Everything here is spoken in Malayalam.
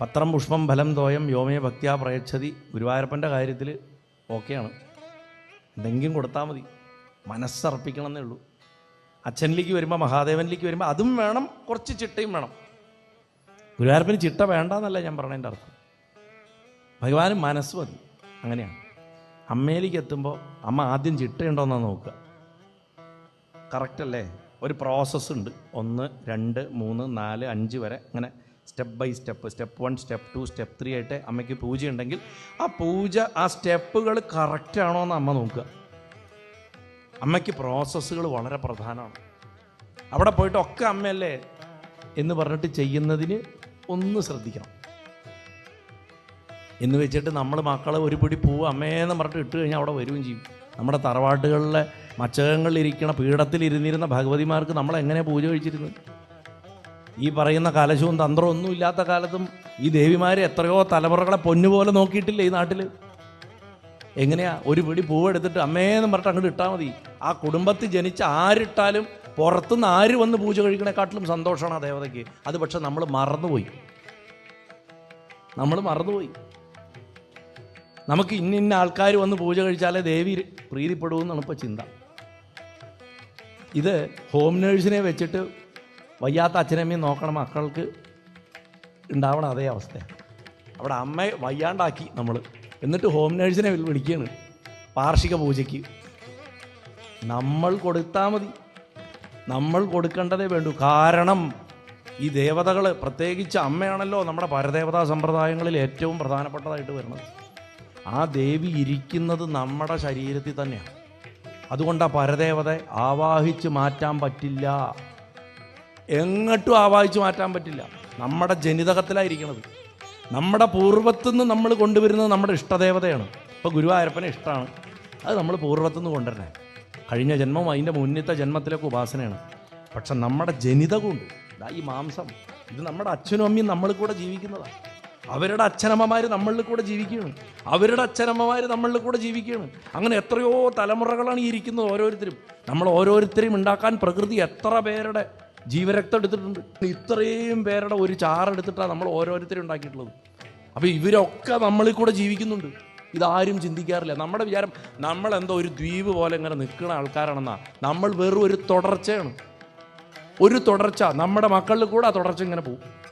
പത്രം പുഷ്പം ഫലം തോയം യോമേ ഭക്തിയാ പ്രയച്ഛതി ഗുരുവായൂരപ്പന്റെ കാര്യത്തിൽ ഓക്കെയാണ്. എന്തെങ്കിലും കൊടുത്താൽ മതി. മനസ്സർപ്പിക്കണം എന്നേ ഉള്ളൂ. അച്ഛനിലേക്ക് വരുമ്പോൾ മഹാദേവനിലേക്ക് വരുമ്പോൾ അതും വേണം കുറച്ച് ചിട്ടയും വേണം. ഗുരുവായൂരപ്പന് ചിട്ട വേണ്ടെന്നല്ല ഞാൻ പറഞ്ഞതിന്റെ അർത്ഥം. ഭഗവാന് മനസ്സ് മതി. അങ്ങനെയാണ്. അമ്മയിലേക്ക് എത്തുമ്പോൾ അമ്മ ആദ്യം ചിട്ടയുണ്ടോയെന്നാണ് നോക്കുക. കറക്റ്റ് അല്ലേ ഒരു പ്രോസസ്സ് ഉണ്ട്. ഒന്ന് രണ്ട് മൂന്ന് നാല് അഞ്ച് വരെ അങ്ങനെ step by step step one step two step three ആയിട്ട് അമ്മയ്ക്ക് പൂജ ഉണ്ടെങ്കിൽ ആ പൂജ ആ സ്റ്റെപ്പുകൾ കറക്റ്റ് ആണോ എന്ന് അമ്മ നോക്കുക. അമ്മയ്ക്ക് പ്രോസസ്സുകൾ വളരെ പ്രധാനമാണ്. അവിടെ പോയിട്ട് ഒക്കെ അമ്മയല്ലേ എന്ന് പറഞ്ഞിട്ട് ചെയ്യുന്നതിന് ഒന്ന് ശ്രദ്ധിക്കണം. എന്ന് വെച്ചിട്ട് നമ്മൾ മക്കളെ ഒരു പിടി പൂവ് അമ്മേന്ന് പറഞ്ഞിട്ട് ഇട്ട് കഴിഞ്ഞാൽ അവിടെ വരികയും ചെയ്യും. നമ്മുടെ തറവാട്ടുകളിലെ മച്ചകങ്ങളിലിരിക്കണ പീഠത്തിലിരുന്നിരുന്ന ഭഗവതിമാർക്ക് നമ്മൾ എങ്ങനെ പൂജ കഴിച്ചിരുന്നത്? ഈ പറയുന്ന കലശവും തന്ത്രവും ഒന്നും ഇല്ലാത്ത കാലത്തും ഈ ദേവിമാരെ എത്രയോ തലമുറകളെ പൊന്നുപോലെ നോക്കിയിട്ടില്ല ഈ നാട്ടിൽ എങ്ങനെയാ? ഒരു പിടി പൂവെടുത്തിട്ട് അമ്മേന്ന് പറഞ്ഞിട്ട് അങ്ങോട്ട് ഇട്ടാൽ മതി. ആ കുടുംബത്തിൽ ജനിച്ച ആരിട്ടാലും പുറത്തുനിന്ന് ആര് വന്ന് പൂജ കഴിക്കണേക്കാട്ടിലും സന്തോഷമാണ് ആ ദേവതയ്ക്ക്. അത് പക്ഷെ നമ്മൾ മറന്നുപോയി. നമ്മൾ മറന്നുപോയി. നമുക്ക് ഇന്ന ഇന്ന ആൾക്കാർ വന്ന് പൂജ കഴിച്ചാലേ ദേവി പ്രീതിപ്പെടൂ എന്നാണ് ഇപ്പോൾ ചിന്ത. ഇത് ഹോം നേഴ്സിനെ വെച്ചിട്ട് വയ്യാത്ത അച്ഛനമ്മയും നോക്കണ മക്കൾക്ക് ഉണ്ടാവണം അതേ അവസ്ഥ അവിടെ അമ്മയെ വയ്യാണ്ടാക്കി നമ്മൾ എന്നിട്ട് ഹോം നേഴ്സിനെ വിളി- വിളിക്കുകയാണ് വാർഷിക പൂജയ്ക്ക്. നമ്മൾ കൊടുത്താൽ മതി. നമ്മൾ കൊടുക്കേണ്ടതേ വേണ്ടൂ. കാരണം ഈ ദേവതകൾ പ്രത്യേകിച്ച് അമ്മയാണല്ലോ നമ്മുടെ പരദേവതാ സമ്പ്രദായങ്ങളിൽ ഏറ്റവും പ്രധാനപ്പെട്ടതായിട്ട് വരുന്നത്. ആ ദേവി ഇരിക്കുന്നത് നമ്മുടെ ശരീരത്തിൽ തന്നെയാണ് അതുകൊണ്ട് ആ പരദേവതയെ ആവാഹിച്ച് മാറ്റാൻ പറ്റില്ല. എങ്ങോട്ടും ആവാഹിച്ച് മാറ്റാൻ പറ്റില്ല. നമ്മുടെ ജനിതകത്തിലായിരിക്കണത്. നമ്മുടെ പൂർവത്തു നിന്ന് നമ്മൾ കൊണ്ടുവരുന്നത് നമ്മുടെ ഇഷ്ടദേവതയാണ്. ഇപ്പോൾ ഗുരുവായൂരപ്പനെ ഇഷ്ടമാണ് അത് നമ്മൾ പൂർവത്തു നിന്ന് കൊണ്ടുവരണേ. കഴിഞ്ഞ ജന്മം അതിന്റെ മുന്നത്തെ ജന്മത്തിലൊക്കെ ഉപാസനയാണ്. പക്ഷെ നമ്മുടെ ജനിതകമുണ്ട്. ഇതാ ഈ മാംസം. ഇത് നമ്മുടെ അച്ഛനും അമ്മയും നമ്മൾ കൂടെ ജീവിക്കുന്നതാണ് അവരുടെ അച്ഛനമ്മമാർ നമ്മളിൽ കൂടെ ജീവിക്കുകയാണ്. അവരുടെ അച്ഛനമ്മമാർ നമ്മളിൽ കൂടെ ജീവിക്കുകയാണ്. അങ്ങനെ എത്രയോ തലമുറകളാണ് ഈ ഇരിക്കുന്നത് ഓരോരുത്തരും. നമ്മൾ ഓരോരുത്തരെയും ഉണ്ടാക്കാൻ പ്രകൃതി എത്ര പേരുടെ ജീവരക്തം എടുത്തിട്ടുണ്ട്. ഇത്രയും പേരുടെ ഒരു ചാറെടുത്തിട്ടാണ് നമ്മൾ ഓരോരുത്തരും ഉണ്ടാക്കിയിട്ടുള്ളത്. അപ്പോൾ ഇവരൊക്കെ നമ്മളിൽ കൂടെ ജീവിക്കുന്നുണ്ട്. ഇതാരും ചിന്തിക്കാറില്ല. നമ്മുടെ വിചാരം നമ്മളെന്തോ ഒരു ദ്വീപ് പോലെ ഇങ്ങനെ നിൽക്കുന്ന ആൾക്കാരാണെന്നാ. നമ്മൾ വെറും ഒരു തുടർച്ചയാണ്. ഒരു തുടർച്ച. നമ്മുടെ മക്കളിൽ കൂടെ ആ തുടർച്ച ഇങ്ങനെ പോകും.